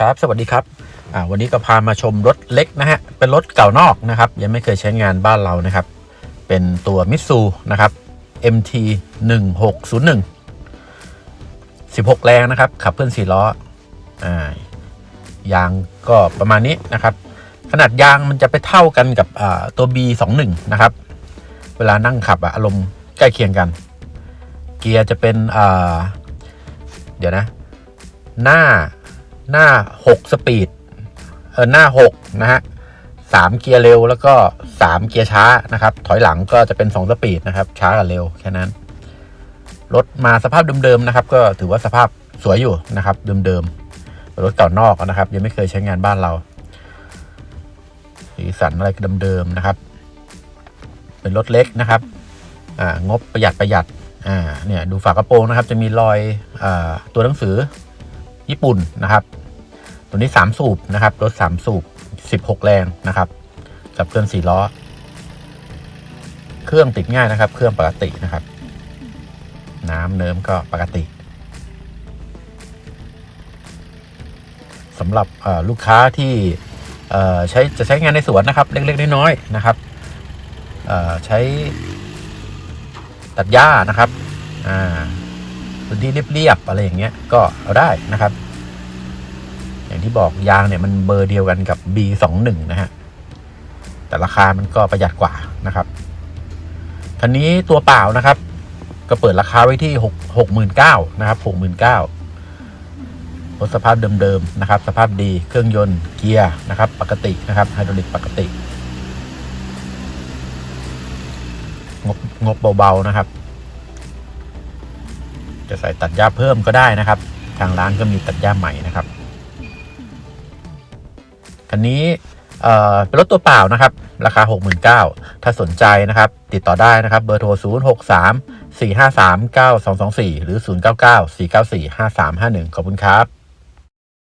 ครับ สวัสดีครับวันนี้ก็พามาชมรถเล็กนะฮะ เป็นรถเก่านอกนะครับ ยังไม่เคยใช้งานบ้านเรานะครับ เป็นตัวมิตซูนะครับ MT 1601 16 แรงนะครับ ขับเคลื่อน4ล้ออยางก็ประมาณนี้นะครับ ขนาดยางมันจะไปเท่ากันกับตัว B21 นะครับ เวลานั่งขับอารมณ์ใกล้เคียงกัน เกียร์จะเป็นเดี๋ยวนะ หน้า หน้า 6 สปีดเออหน้า 6 นะฮะสามเกียร์เร็วแล้วก็3เกียร์ช้านะครับ ถอยหลังก็จะเป็น2สปีดนะครับ ช้ากับเร็วแค่นั้น รถมาสภาพเดิมๆนะครับ ก็ถือว่าสภาพสวยอยู่นะครับเดิมๆรถเก่านอกนะครับ ยังไม่เคยใช้งานบ้านเรา สีสันอะไรเดิมๆนะครับ เป็นรถเล็กนะครับอ่างบประหยัดประหยัดอ่าเนี่ยดูฝากระโปรงนะครับ จะมีรอยอ่าตัวหนังสือ ญี่ปุ่นนะครับ ตัวนี้ 3 สูบนะครับรถ3สูบ 16 แรงนะครับกับเครื่อง4ล้อ เครื่องติดง่ายนะครับ เครื่องปกตินะครับ น้ำเนิ้มก็ปกติสำหรับลูกค้าที่ใช้จะใช้งานในสวนนะครับ เล็ก ๆ น้อยๆนะครับใช้ตัดหญ้านะครับพื้นที่เรียบๆอะไรอย่างเงี้ยก็เอาได้นะครับ อย่างที่บอกยางเนี่ยมันเบอร์เดียวกันกับ B21 นะฮะ แต่ราคามันก็ประหยัดกว่านะครับคันนี้ตัวเปล่านะครับ ก็เปิดราคาไว้ที่6 69,000นะครับ69,000รถสภาพเดิมๆนะครับ สภาพดีเครื่องยนต์เกียร์นะครับ ปกตินะครับไฮดรอลิกปกติ งบงบเบาๆนะครับ จะใส่ตัดหญ้าเพิ่มก็ได้นะครับ ทางร้านก็มีตัดหญ้าใหม่นะครับ คันนี้เอ่อเป็นรถตัวเปล่านะครับ ราคา 69,000ถ้าสนใจนะครับ ติดต่อได้นะครับ เบอร์โทร 063 453 9224 หรือ 099 494 5351 ขอบคุณครับ